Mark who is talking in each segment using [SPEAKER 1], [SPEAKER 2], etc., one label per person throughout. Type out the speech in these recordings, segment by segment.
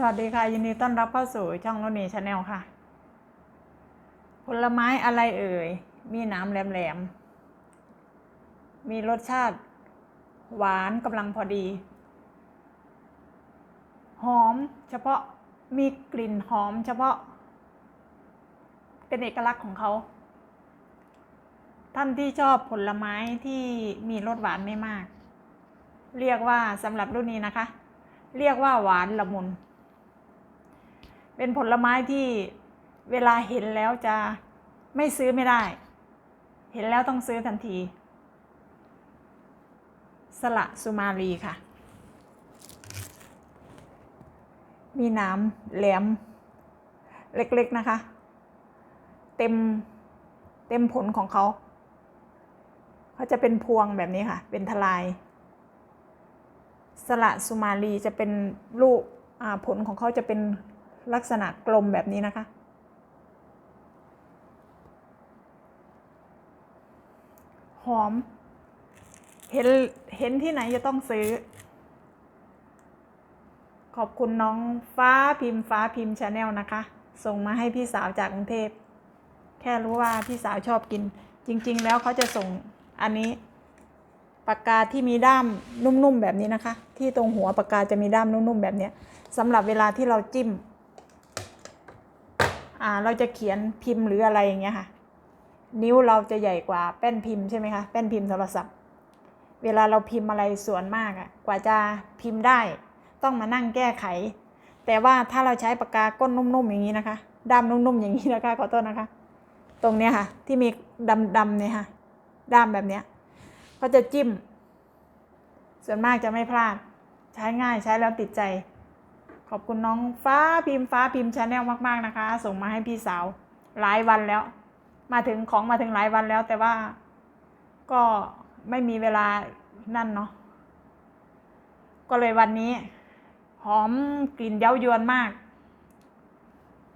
[SPEAKER 1] สวัสดีค่ะ ยินดีต้อนรับเข้าสู่ช่องโรนีชาแนลค่ะ ผลไม้อะไรเอ่ย มีน้ำแหลมๆ มีรสชาติ หวานกำลังพอดี หอมเฉพาะมีกลิ่นหอมเฉพาะ เป็นเอกลักษณ์ของเขา ท่านที่ชอบผลไม้ที่มีรสหวานไม่มาก เรียกว่าสำหรับรุ่นนี้นะคะเรียกว่าหวานละมุน เป็นผลไม้ที่เวลาเห็นแล้วจะไม่ซื้อไม่ได้ เห็นแล้วต้องซื้อทันที สละสุมาลีค่ะ มีน้ำแหลมเล็กๆนะคะ เต็มเต็มผลของเขาเขาจะเป็นพวงแบบนี้ค่ะ เป็นทลาย สละสุมาลีจะเป็นลูกผลของเขาจะเป็น ลักษณะกลมแบบนี้นะคะ หอม เห็นเห็นที่ไหนจะต้องซื้อ ขอบคุณน้องฟ้าพิมพ์ฟ้าพิมพ์ชาแนลนะคะ ส่งมาให้พี่สาวจากกรุงเทพ แค่รู้ว่าพี่สาวชอบกิน จริง ๆ แล้วเขาจะส่งอันนี้ปากกาที่มีด้ามนุ่มๆแบบนี้นะคะ ที่ตรงหัวปากกาจะมีด้ามนุ่มๆแบบนี้สำหรับเวลาที่เราจิ้ม อ่าเราจะเขียนพิมพ์หรืออะไรอย่างเงี้ยค่ะ นิ้วเราจะใหญ่กว่าแป้นพิมพ์ใช่ไหมคะแป้นพิมพ์โทรศัพท์ เวลาเราพิมพ์อะไรส่วนมากอะกว่าจะพิมพ์ได้ ต้องมานั่งแก้ไข แต่ว่าถ้าเราใช้ปากกาก้นนุ่มๆอย่างนี้นะคะด้ามนุ่มๆอย่างนี้นะคะขอโทษนะคะ ตรงเนี้ยค่ะ ที่มีดำๆเนี่ยค่ะด้ามแบบเนี้ยก็จะจิ้ม ส่วนมากจะไม่พลาด ใช้ง่ายใช้แล้วติดใจ ขอบคุณน้องฟ้าพิมพ์ฟ้าพิมพ์ชาแนลมากๆนะคะ ส่งมาให้พี่สาวหลายวันแล้ว มาถึงของมาถึงหลายวันแล้ว แต่ว่าก็ไม่มีเวลานั่นเนาะก็เลยวันนี้ หอมกลิ่นเย้ายวนมาก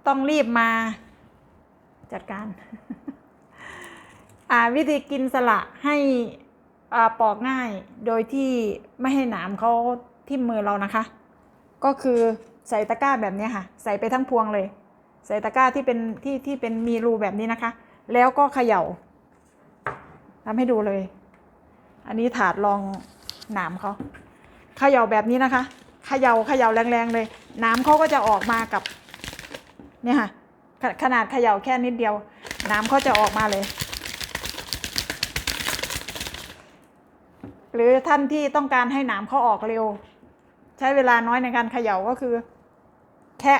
[SPEAKER 1] ต้องรีบมาจัดการวิธีกินสละให้อปอกง่ายโดยที่ไม่ให้หนามเขาทิ่มมือเรานะคะ ก็คือใส่ตะกร้าแบบนี้ค่ะ ใส่ไปทั้งพวงเลย ใส่ตะกร้าที่เป็นที่ที่เป็นมีรูแบบนี้นะคะ แล้วก็เขย่าทำให้ดูเลย อันนี้ถาดรองหนามเขาเขย่าแบบนี้นะคะเขย่าเขย่าแรงๆเลยหนามเขาก็จะออกมากับเนี่ยค่ะขขนาดเขย่าแค่นิดเดียวหนามเขาจะออกมาเลย หรือท่านที่ต้องการให้หนามเขาออกเร็ว ใช้เวลาน้อยในการเขย่าก็คือ แค่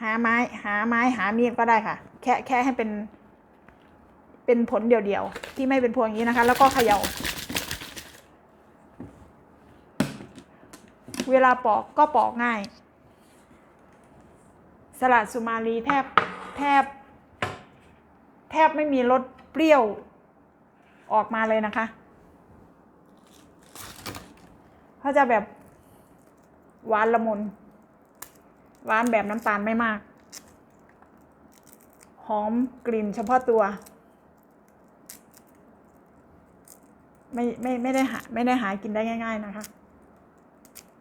[SPEAKER 1] หาไม้หาไม้หามีดก็ได้ค่ะ แค่แค่ให้เป็น เป็นผลเดี่ยวๆที่ไม่เป็นพวงอย่างนี้นะคะ แล้วก็เขย่า เวลาปอกก็ปอกง่าย สลัดสุมาลีแทบแทบ แทบไม่มีรสเปรี้ยวออกมาเลยนะคะเขาจะแบบ หวานละมุนหวานแบบน้ำตาลไม่มาก หอมกลิ่นเฉพาะตัว ไม่ไม่ไม่ได้หาไม่ได้หากินได้ง่าย ๆนะคะ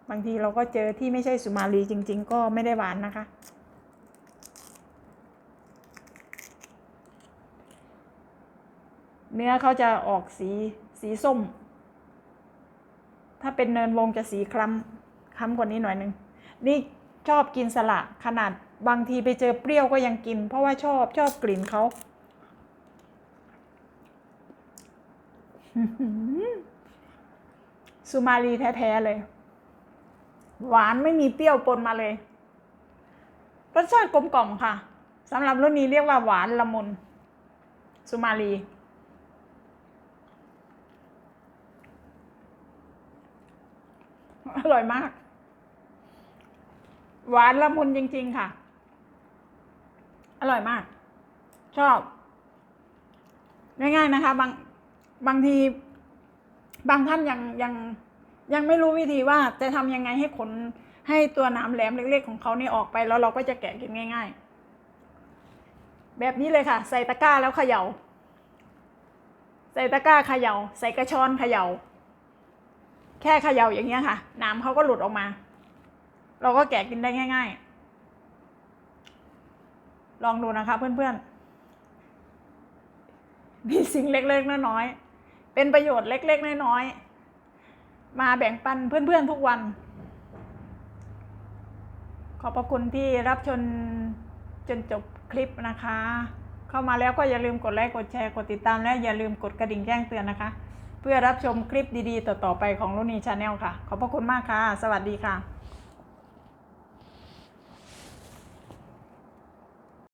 [SPEAKER 1] บางทีเราก็เจอที่ไม่ใช่สุมาลีจริง ๆ ก็ไม่ได้หวานนะคะ เนื้อเขาจะออกสีสีส้ม ถ้าเป็นเนินวงจะสีคล้ำ ค้ำกว่านี้หน่อยหนึ่งนี่ชอบกินสละขนาดบางทีไปเจอเปรี้ยวก็ยังกิน เพราะว่าชอบชอบกลิ่นเขาสุมาลีแท้ๆเลย หวานไม่มีเปรี้ยวปนมาเลย รสชาติกลมกล่อมค่ะสำหรับรุ่นนี้เรียกว่าหวานละมุนสุมาลีอร่อยมาก หวานละมุนจริง ๆ ค่ะ อร่อยมาก ชอบ ง่ายๆนะคะ บางบางทีบางท่านยังยังยังไม่รู้วิธีว่าจะทำยังไงให้ขนให้ตัวหนามแหลมเล็ก ๆ ของเขานี่ออกไปแล้วเราก็จะแกะกินง่าย ๆ แบบนี้เลยค่ะ ใส่ตะกร้าแล้วเขยา่า ใส่ตะกร้าเขยา่า ใส่กระชอนเขยา่า แค่เขย่าอย่างเงี้ยค่ะน้ำเขาก็หลุดออกมา เราก็แกะกินได้ง่าย ๆ ลองดูนะคะเพื่อนๆ มีสิ่งเล็กๆน้อยๆ เป็นประโยชน์เล็กๆน้อยๆ มาแบ่งปันเพื่อนๆทุกวัน ขอบพระคุณที่รับชมจนจบคลิปนะคะ เข้ามาแล้วก็อย่าลืมกดไลค์ กดแชร์ กดติดตาม และอย่าลืมกดกระดิ่งแจ้งเตือนนะคะ เพื่อรับชมคลิปดีๆ ต่อๆไปของลุนีชาแนลค่ะ ขอบพระคุณมากค่ะ สวัสดีค่ะ